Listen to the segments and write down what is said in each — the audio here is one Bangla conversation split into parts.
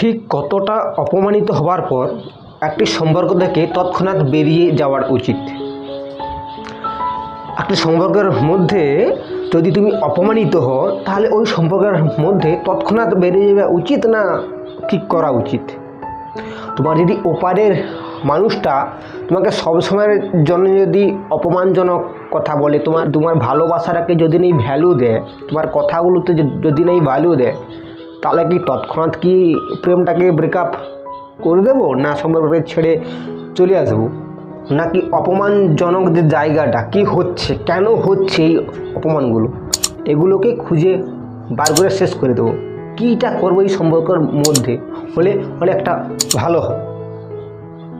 ঠিক কতটা অপমানিত হওয়ার পর একটি সম্পর্ক থেকে তৎক্ষণাৎ বেরিয়ে যাওয়ার উচিত। একটি সম্পর্কের মধ্যে যদি তুমি অপমানিত হও, তাহলে ওই সম্পর্কের মধ্যে তৎক্ষণাৎ বেরিয়ে যাওয়া উচিত না, ঠিক করা উচিত? তোমার যদি ওপারের মানুষটা তোমাকে সবসময়ের জন্য যদি অপমানজনক কথা বলে, তোমার তোমার ভালোবাসাটাকে যদি নেই ভ্যালু দেয়, তোমার কথাগুলোতে যদি- যদি নেই ভ্যালু দেয় তাহলে কি তৎক্ষণাৎ কি প্রেমটাকে ব্রেকআপ করে দেবো? না সম্পর্ককে ছেড়ে চলে আসব? নাকি অপমানজনক যে জায়গাটা, কি হচ্ছে? কেন হচ্ছে এই অপমানগুলো? এগুলোকে খুঁজে বার করে শেষ করে দেবো। কীটা করব এই সম্পর্কের মধ্যে? হলে হলে একটা ভালো হয়।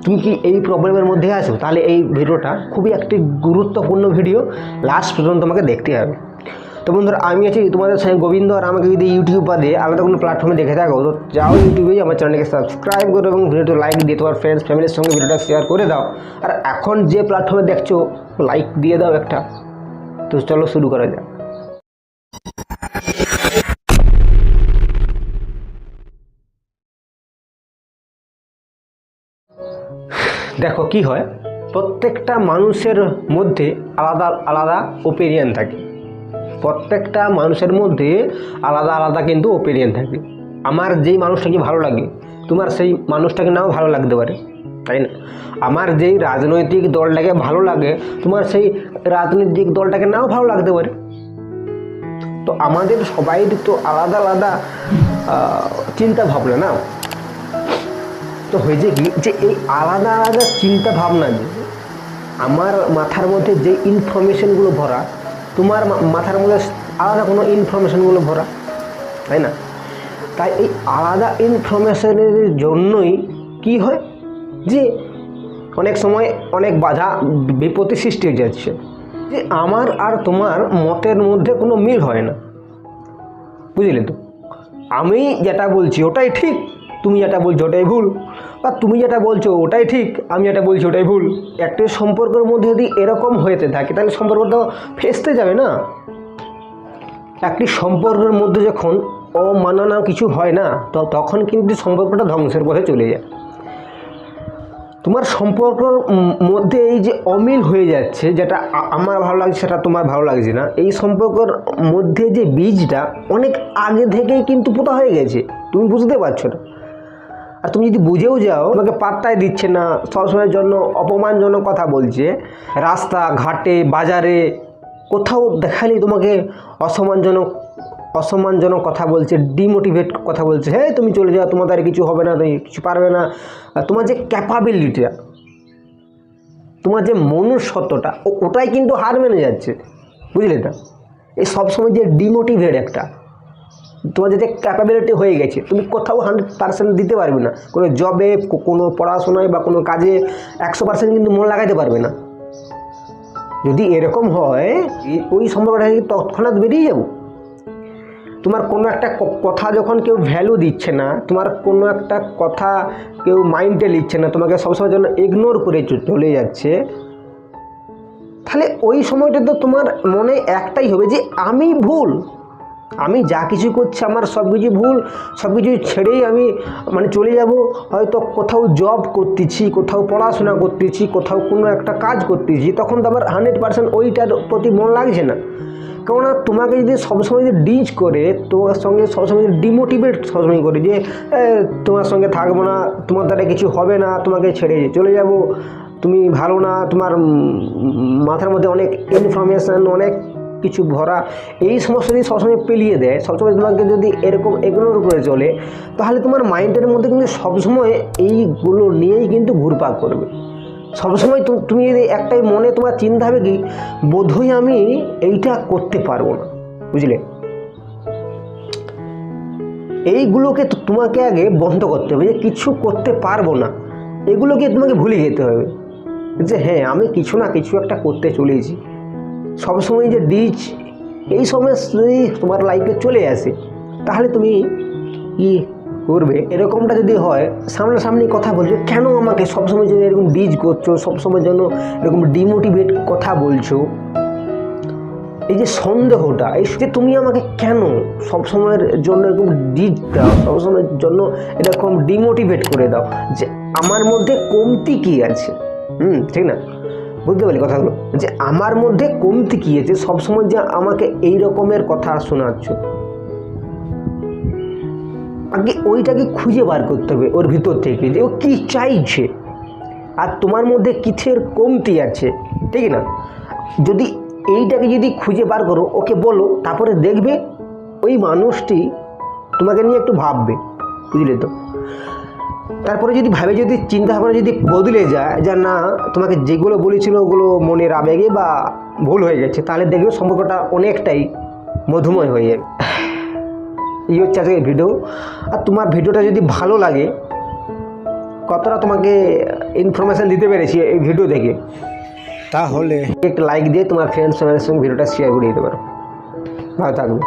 তুমি কি এই প্রবলেমের মধ্যে আছো? তাহলে এই ভিডিওটা খুবই একটি গুরুত্বপূর্ণ ভিডিও। লাস্ট পর্যন্ত তোমাকে দেখতে হবে। তো বন্ধুরা, আমি আছি তোমাদের সঙ্গে গোবিন্দ আর আমাকে যদি ইউটিউব বাদে আলাদা কোনো প্ল্যাটফর্মে দেখে থাকো, তো যাও ইউটিউবে আমার চ্যানেলকে সাবস্ক্রাইব করো এবং ভিডিওটা লাইক দিয়ে তোমার ফ্রেন্ডস ফ্যামিলির সঙ্গে ভিডিওটা শেয়ার করে দাও। আর এখন যে প্ল্যাটফর্মে দেখছ লাইক দিয়ে দাও একটা। তো চলো শুরু করা যাক। দেখো কি হয়, প্রত্যেকটা মানুষের মধ্যে আলাদা আলাদা ওপিনিয়ন থাকে। প্রত্যেকটা মানুষের মধ্যে আলাদা আলাদা কিন্তু ওপিনিয়ন থাকে। আমার যেই মানুষটাকে ভালো লাগে, তোমার সেই মানুষটাকে নাও ভালো লাগতে পারে, তাই না? আমার যেই রাজনৈতিক দলটাকে ভালো লাগে, তোমার সেই রাজনৈতিক দলটাকে নাও ভালো লাগতে পারে। তো আমাদের সবাই তো আলাদা আলাদা চিন্তা ভাবনা না? তো হয়েছে কি যে এই আলাদা আলাদা চিন্তা ভাবনা যে, আমার মাথার মধ্যে যে ইনফরমেশনগুলো ভরা তোমার মাথার মধ্যে আলাদা কোনো ইনফরমেশনগুলো ভরা, তাই না? তাই এই আলাদা ইনফরমেশনের জন্যই কি হয়? যে অনেক সময় অনেক বাধা, বিপত্তি সৃষ্টি হয়ে যাচ্ছে। যে আমার আর তোমার মতের মধ্যে কোনো মিল হয় না। বুঝলে তো? আমি যেটা বলছি ওটাই ঠিক। তুমি যেটা বলছো ওটাই ভুল। বা তুমি যেটা বলছো ওটাই ঠিক, আমি যেটা বলছি ওটাই ভুল। একটি সম্পর্কের মধ্যে যদি এরকম হয়েতে থাকে, তাহলে সম্পর্কটা ফেসতে যাবে না। একটি সম্পর্কের মধ্যে যখন অমানানা কিছু হয় না, তো তখন কিন্তু সম্পর্কটা ধ্বংসের পথে চলে যায়। তোমার সম্পর্কর মধ্যে এই যে অমিল হয়ে যাচ্ছে, যেটা আমার ভালো লাগছে, সেটা তোমার ভালো লাগছে না, এই সম্পর্কর মধ্যে যে বীজটা অনেক আগে থেকেই কিন্তু পোতা হয়ে গেছে। তুমি বুঝতে পারছ না। আর তুমি যদি বুঝেও যাও, তোমাকে পাত্তাই দিচ্ছে না, সবসময়ের জন্য অপমানজনক কথা বলছে। রাস্তা, ঘাটে, বাজারে, কোথাও দেখালি তোমাকে অসম্মানজনক অসম্মানজনক কথা বলছে ডিমোটিভেট কথা বলছে। হ্যাঁ তুমি চলে যাও, তোমার দ্বারা কিছু হবে না, তুমি কিছু পারবে না। তোমার যে ক্যাপাবিলিটিটা তোমার যে মনুষ্যত্বটা ওটাই কিন্তু হার মেনে যাচ্ছে। বুঝলে না এই সবসময় যে ডিমোটিভেট একটা তোমার যে ক্যাপাবিলিটি হয়ে গেছে, তুমি কোথাও হান্ড্রেড পার্সেন্ট দিতে পারবে না। কোনো জবে কোনো পড়াশোনায় বা কোনো কাজে একশো পার্সেন্ট কিন্তু মন লাগাতে পারবে না। যদি এরকম হয় ওই সম্পর্কটা তৎক্ষণাৎ বেরিয়ে যাব। তোমার কোনো একটা কথা যখন কেউ ভ্যালু দিচ্ছে না, তোমার কোনো একটা কথা কেউ মাইন্ডে নিচ্ছে না, তোমাকে সবসময় জন্য ইগনোর করে চলে যাচ্ছে, তাহলে ওই সময়টা তো তোমার মনে একটাই হবে যে, আমি ভুল। আমি যা কিছু করছি, আমার সব কিছু ভুল, সব কিছু ছেড়েই আমি মানে চলে যাব। হয়তো কোথাও জব করতেছি, কোথাও পড়াশোনা করতেছি, কোথাও কোনো একটা কাজ করতেছি, তখন তো আমার হান্ড্রেড পার্সেন্ট ওইটার প্রতি মন লাগছে না। কেননা তোমাকে যদি সবসময় যদি ডিচ করে, তোমার সঙ্গে সবসময় যদি ডিমোটিভেট সবসময় করে যে তোমার সঙ্গে থাকব না, তোমার দ্বারা কিছু হবে না, তোমাকে ছেড়ে চলে যাব, তুমি ভালো না, তোমার মাথার মধ্যে অনেক ইনফরমেশান অনেক কিছু ভরা, এই সমস্ত যদি সবসময় পেলিয়ে দেয়। সবসময় তোমাকে যদি এরকম ইগনোর করে চলে, তাহলে তোমার মাইন্ডের মধ্যে কিন্তু সবসময় এইগুলো নিয়েই কিন্তু ঘুরপাক করবে। সবসময় তুমি যদি একটাই মনে তোমার চিন্তা হবে কি, বোধহয় আমি এইটা করতে পারব না। বুঝলে? এইগুলোকে তোমাকে আগে বন্ধ করতে হবে যে কিছু করতে পারব না। এগুলোকে তোমাকে ভুলে যেতে হবে। যে হ্যাঁ আমি কিছু না কিছু একটা করতে চলেছি। সবসময় যে ডিচ এই সময় যদি তোমার লাইফে চলে আসে। তাহলে তুমি কি করবে? এরকমটা যদি হয়, সামনাসামনি কথা বলছো কেন আমাকে সবসময় জন্য এরকম ডিজ করছ, সবসময় জন্য এরকম ডিমোটিভেট কথা বলছো? এই যে সন্দেহটা, এই যে তুমি আমাকে কেন সবসময়ের জন্য এরকম ডিট দাও, সবসময়ের জন্য এরকম ডিমোটিভেট করে দাও? যে আমার মধ্যে কমতি কী আছে? হুম, ঠিক না? বুঝতে পারলি কথাগুলো? যে আমার মধ্যে কমতি কী আছে? সবসময় যে আমাকে এই রকমের কথা শোনাচ্ছ। আগে ওইটাকে খুঁজে বার করতে হবে ওর ভিতর থেকে। যে ও কী চাইছে? আর তোমার মধ্যে কিসের কমতি আছে? ঠিক না? যদি এইটাকে যদি খুঁজে বার করো, ওকে বলো, তারপরে দেখবে ওই মানুষটি তোমাকে নিয়ে একটু ভাববে। বুঝলে তো? তারপরে যদি ভাবে যদি চিন্তা ভাবনা যদি বদলে যায় যে না তোমাকে যেগুলো বলেছিল ওগুলো মনের আবেগে বা ভুল হয়ে গেছে তাহলে দেখবে সম্পর্কটা অনেকটাই মধুময় হয়ে যাবে। এই হচ্ছে আজকে ভিডিও। আর তোমার ভিডিওটা যদি ভালো লাগে কতটা তোমাকে ইনফরমেশান দিতে পেরেছি এই ভিডিও দেখে তাহলে এক লাইক দিয়ে তোমার ফ্রেন্ডস সঙ্গে ভিডিওটা শেয়ার করে দিতে পারো। ভালো থাকবে।